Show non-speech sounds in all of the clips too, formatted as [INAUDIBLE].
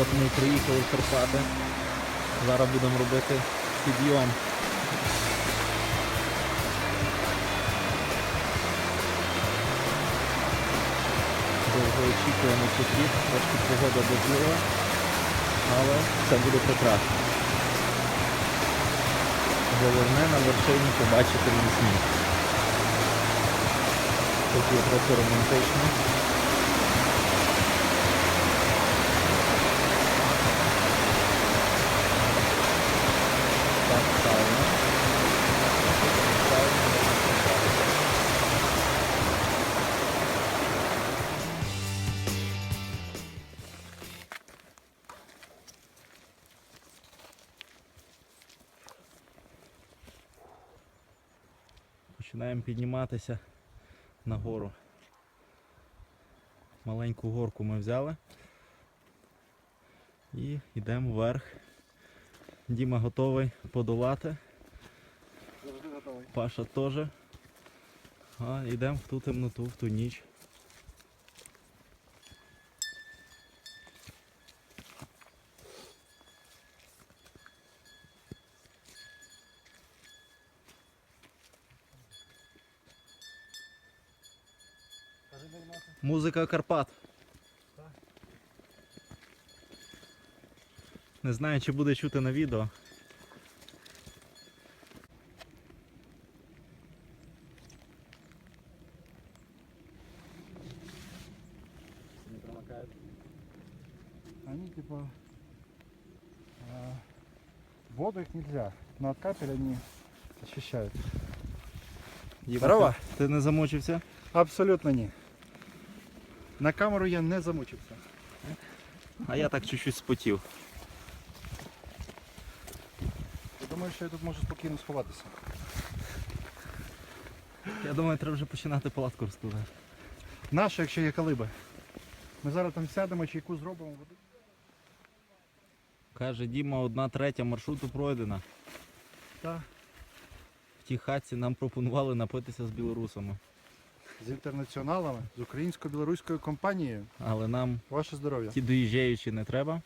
От ми приїхали в Карпати. Зараз будемо робити підйом. Довгоочікуваний похід, трошки погода дождлива, але все буде прекрасно. Головне на вершині побачити мій сніг. Тут є трохи романтично. Починаємо підніматися на гору. Маленьку горку ми взяли. І йдемо вверх. Діма готовий подолати. Завжди готовий. Паша теж. А йдемо в ту темноту, в ту ніч. Музика Карпат. Так. Не знаю, чи буде чути на відео. Не промокает. Они типа а, в воду их нельзя, но от капель они очищают. Діма, Здорово. Ти, ти не замучився? Абсолютно ні. На камеру я не замучився. А я так чуть-чуть спотів. Я думаю, що я тут можу спокійно сховатися. Я думаю, треба вже починати палатку розкладати. Наше, якщо є калиби. Ми зараз там сядемо, чайку зробимо. Каже, Діма, одна третя маршруту пройдена. Та В тій хатці нам пропонували напитися з білорусами. З інтернаціоналами, з українсько-білоруською компанією. Але нам Ваше здоров'я. ті доїжджаючі не треба.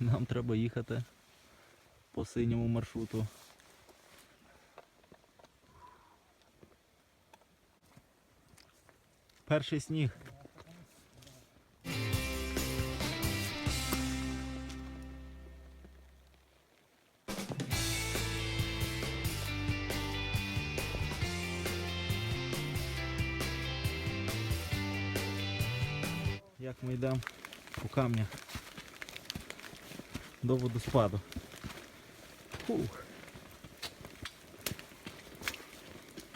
Нам треба їхати по синьому маршруту. Перший сніг. Як ми йдемо по камнях до водоспаду. Фух.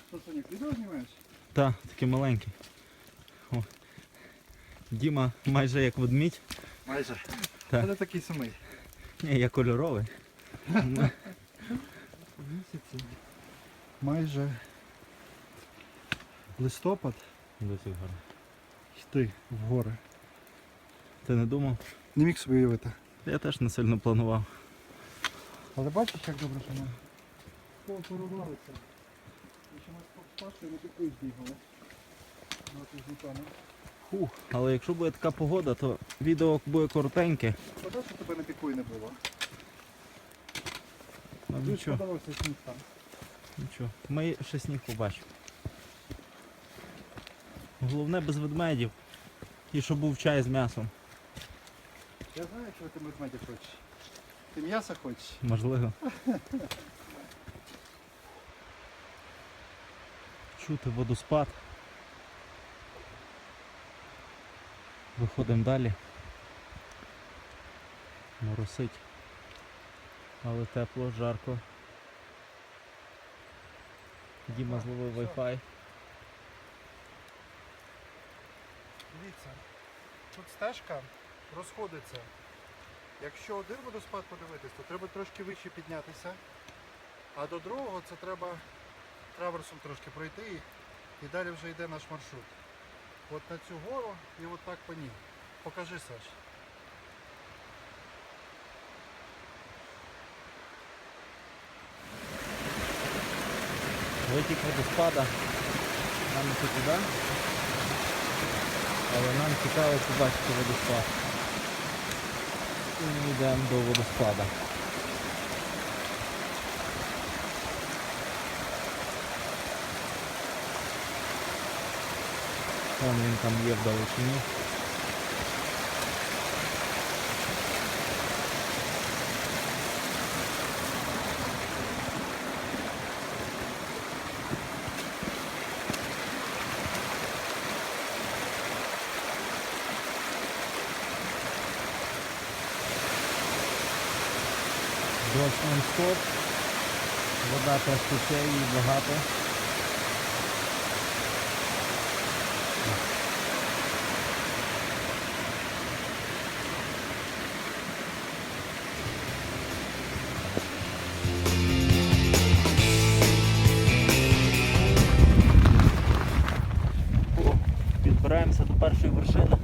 Що, Сонік, відео знімаєш? Та, такий маленький. О. Діма майже як ведмідь. Майже. Так. Це такий самий. Ні, я кольоровий. Місяці. Майже листопад Досить гарно. йти в гори. Ти не думав? Не міг собі уявити. Я теж не сильно планував. Але бачиш, як добре, що ми з Пашою на піку збігали. Фух. Але якщо буде така погода, то відео буде коротеньке. Шкода, що тебе на піку і не було. Ну, Дуже нічого, сподобався сніг там. нічого. Ми ще сніг побачимо. Головне без ведмедів. І щоб був чай з м'ясом. Я знаю, чого ти медведя хочеш. Ти м'яса хочеш? Можливо. Чути водоспад. Виходимо далі. Моросить. Але тепло, жарко. Діма зловив Wi-Fi. Дивіться, тут стежка розходиться. Якщо один водоспад подивитись, то треба трошки вище піднятися. А до другого це треба траверсом трошки пройти і, і далі вже йде наш маршрут. От на цю гору і от так по ній. Покажи, Саш. Витік водоспада. Нам іти туди. Але нам цікаво побачити водоспад. І ми йдемо до водоспада. Вон він там Дощ нон-стоп. Вода теж тече і багато. Підбираємося до першої вершини.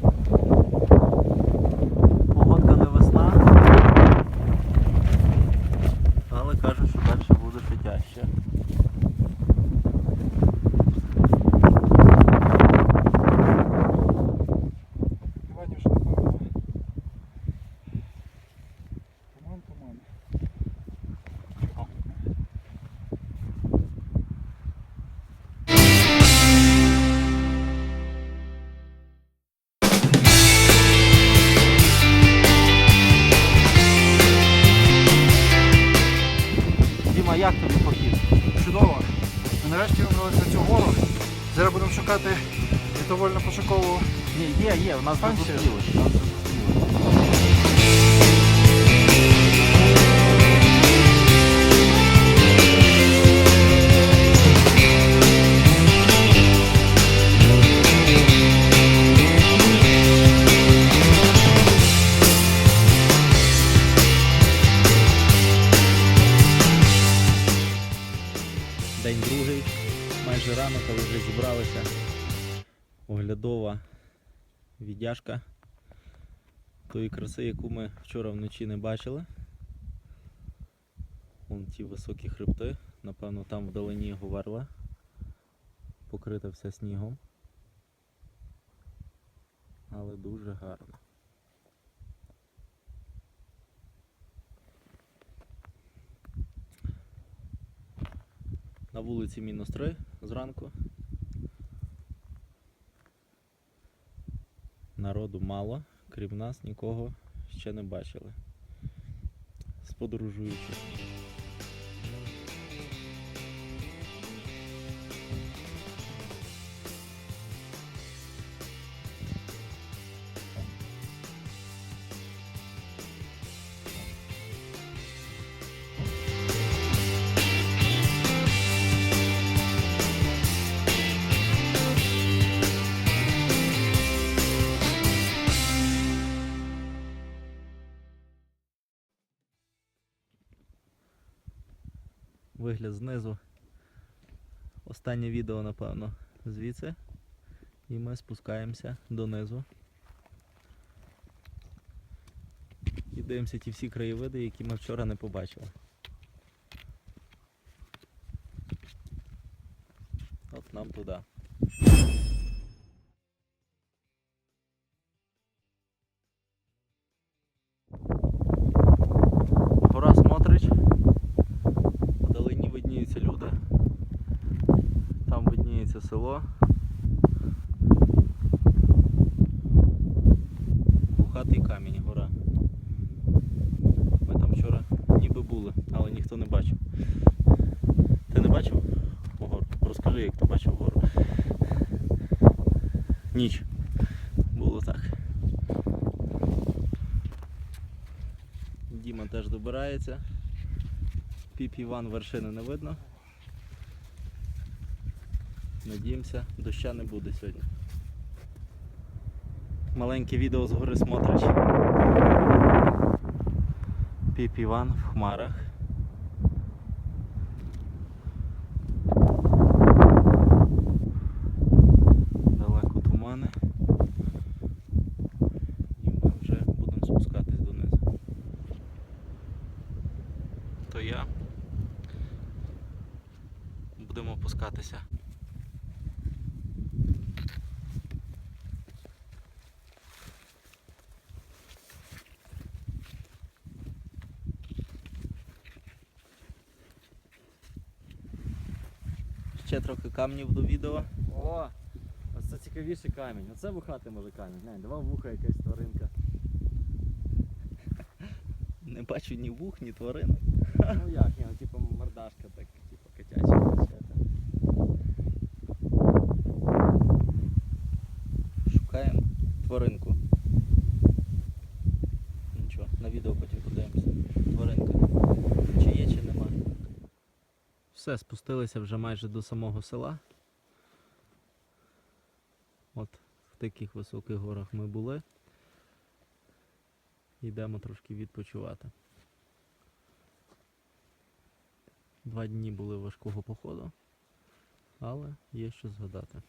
Рятувально пошукову Ні, є, є, у нас. Нас. День другий, майже ранок, але вже зібралися. Оглядова віддяжка тої краси, яку ми вчора вночі не бачили. Вон ті високі хребти, напевно там вдалині говерла, покрита вся снігом. Але дуже гарно. На вулиці мінус 3 зранку. Народу мало, крім нас нікого ще не бачили. З Вигляд знизу. Останнє відео, напевно, звідси. І ми спускаємося донизу. І дивимося ті всі краєвиди, які ми вчора не побачили. От нам туди. Видніється село. Бухатий камінь, гора. Ми там вчора ніби були, але ніхто не бачив. Ти не бачив гору? Розкажи, як ти бачив гору. Ніч. Було так. Діма теж добирається. Піп Іван вершини не видно. Надіємося, доща не буде сьогодні. Маленьке відео з гори Смотрич. Піп Іван в хмарах. Далеко тумани. І ми вже будемо спускатись донизу. То я. Будемо опускатися. Ще трохи камнів до відео. О! Ось це цікавіший камінь. Оце вухати може камінь. Глянь, два вуха якась тваринка. [LAUGHS] Не бачу ні вух, ні тваринок. Ну як, ні, ну типу мордашка так, типу котяча. Шукаємо тваринку. Нічого, на відео потім подивимося. Тваринка. Чи є, чи нема. Все, спустилися вже майже до самого села. От в таких високих горах ми були. Йдемо трошки відпочивати. Два дні були важкого походу, але є що згадати.